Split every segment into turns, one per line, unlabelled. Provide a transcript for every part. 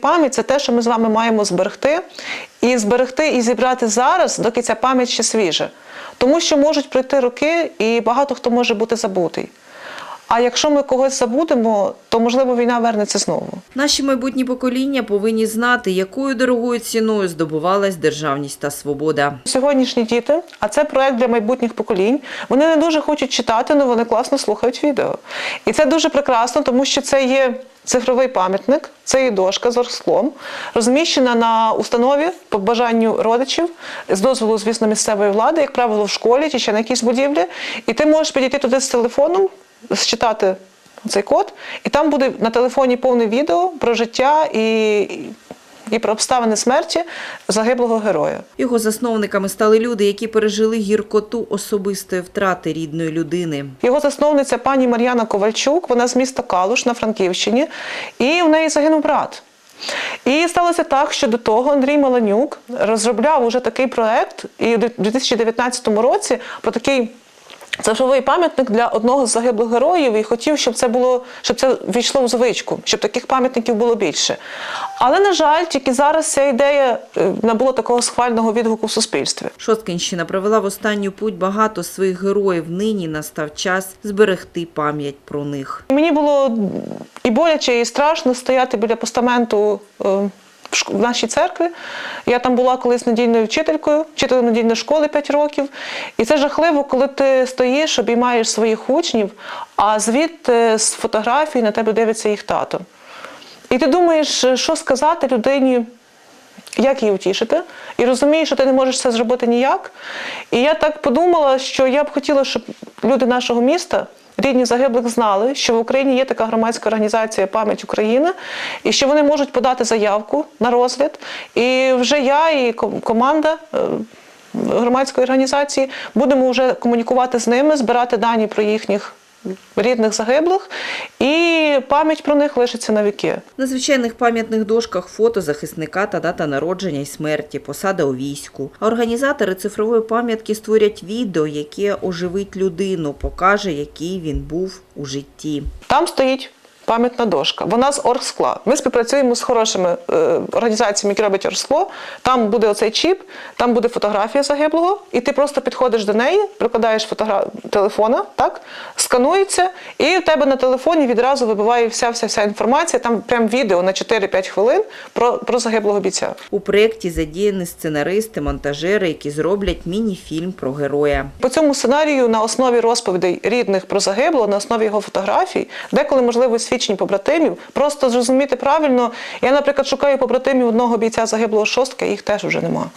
Пам'ять це те, що ми з вами маємо зберегти, і зберегти і зібрати зараз, доки ця пам'ять ще свіжа. Тому що можуть пройти роки, і багато хто може бути забутий. А якщо ми когось забудемо, то можливо війна вернеться знову.
Наші майбутні покоління повинні знати, якою дорогою ціною здобувалась державність та свобода.
Сьогоднішні діти, а це проект для майбутніх поколінь. Вони не дуже хочуть читати, але вони класно слухають відео. І це дуже прекрасно, тому що це є цифровий пам'ятник, це є дошка з оргсклом, розміщена на установі по бажанню родичів, з дозволу, звісно, місцевої влади, як правило, в школі чи ще на якійсь будівлі. І ти можеш підійти туди з телефоном, считати цей код, і там буде на телефоні повне відео про життя і, і про обставини смерті загиблого героя.
Його засновниками стали люди, які пережили гіркоту особистої втрати рідної людини.
Його засновниця пані Мар'яна Ковальчук, вона з міста Калуш на Франківщині, і в неї загинув брат. І сталося так, що до того Андрій Маланюк розробляв уже такий проект, і у 2019 році про такий цифровий пам'ятник для одного з загиблих героїв і хотів, щоб це було, щоб це війшло в звичку, щоб таких пам'ятників було більше. Але, на жаль, тільки зараз ця ідея е, набула такого схвального відгуку в суспільстві.
Шосткинщина провела в останню путь багато своїх героїв. Нині настав час зберегти пам'ять про них.
Мені було і боляче, і страшно стояти біля постаменту е, в нашій церкві. Я там була колись недільною вчителькою, вчителем недільної школи 5 років. І це жахливо, коли ти стоїш, обіймаєш своїх учнів, а звідти з фотографій на тебе дивиться їх тато. І ти думаєш, що сказати людині, як її утішити, і розумієш, що ти не можеш це зробити ніяк. І я так подумала, що я б хотіла, щоб люди нашого міста, рідні загиблих, знали, що в Україні є така громадська організація Пам'ять України, і що вони можуть подати заявку на розгляд. І вже я і команда. е, Громадської організації будемо вже комунікувати з ними, збирати дані про їхніх рідних загиблих, і пам'ять про них лишиться на віки.
На звичайних пам'ятних дошках фото захисника та дата народження і смерті, посада у війську. А організатори цифрової пам'ятки створять відео, яке оживить людину, покаже, який він був у житті.
Там стоїть пам'ятна дошка. Вона з оргскла. Ми співпрацюємо з хорошими е, організаціями, які роблять оргскло. Там буде оцей чіп, там буде фотографія загиблого, і ти просто підходиш до неї, прикладаєш фотогра... телефона, так, сканується, і в тебе на телефоні відразу вибиває вся вся вся інформація. Там прям відео на 4-5 хвилин про, про загиблого бійця.
У проєкті задіяні сценаристи, монтажери, які зроблять міні-фільм про героя.
По цьому сценарію на основі розповідей рідних про загиблого, на основі його фотографій, деколи можливо свідчень побратимів, просто зрозуміти правильно. Я, наприклад, шукаю побратимів одного бійця загиблого шостка, їх теж вже нема.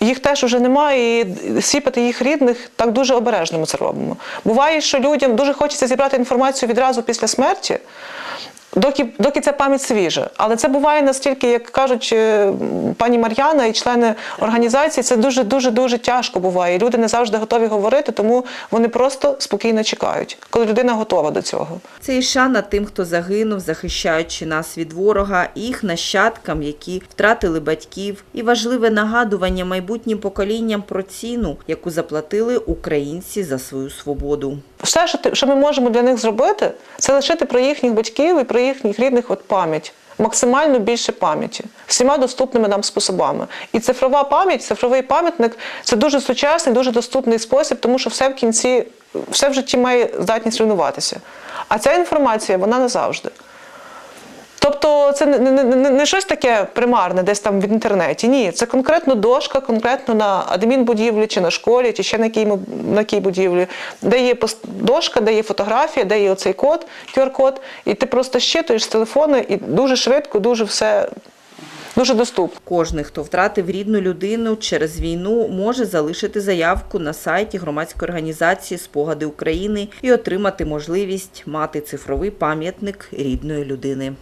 Їх теж вже немає, і сіпати їх рідних так дуже обережно ми це робимо. Буває, що людям дуже хочеться зібрати інформацію відразу після смерті, доки, доки ця пам'ять свіжа. Але це буває настільки, як кажуть е, пані Мар'яна і члени організації, це дуже дуже дуже тяжко буває. І люди не завжди готові говорити, тому вони просто спокійно чекають, коли людина готова до цього.
Це і шана тим, хто загинув, захищаючи нас від ворога, і їх нащадкам, які втратили батьків, і важливе нагадування майбутнім поколінням про ціну, яку заплатили українці за свою свободу.
Все, що ми можемо для них зробити, це лишити про їхніх батьків і про їхніх рідних от пам'ять. Максимально більше пам'яті всіма доступними нам способами. І цифрова пам'ять, цифровий пам'ятник це дуже сучасний, дуже доступний спосіб, тому що все в кінці, все в житті має здатність руйнуватися. А ця інформація вона назавжди. Тобто це не, не, не, не щось таке примарне, десь там в інтернеті. Ні, це конкретно дошка, конкретно на адмінбудівлі чи на школі, чи ще на якій, на якій будівлі, де є дошка, де є фотографія, де є оцей код, QR-код, і ти просто щитуєш з телефону і дуже швидко, дуже все дуже доступно.
Кожний, хто втратив рідну людину через війну, може залишити заявку на сайті громадської організації Спогади України і отримати можливість мати цифровий пам'ятник рідної людини.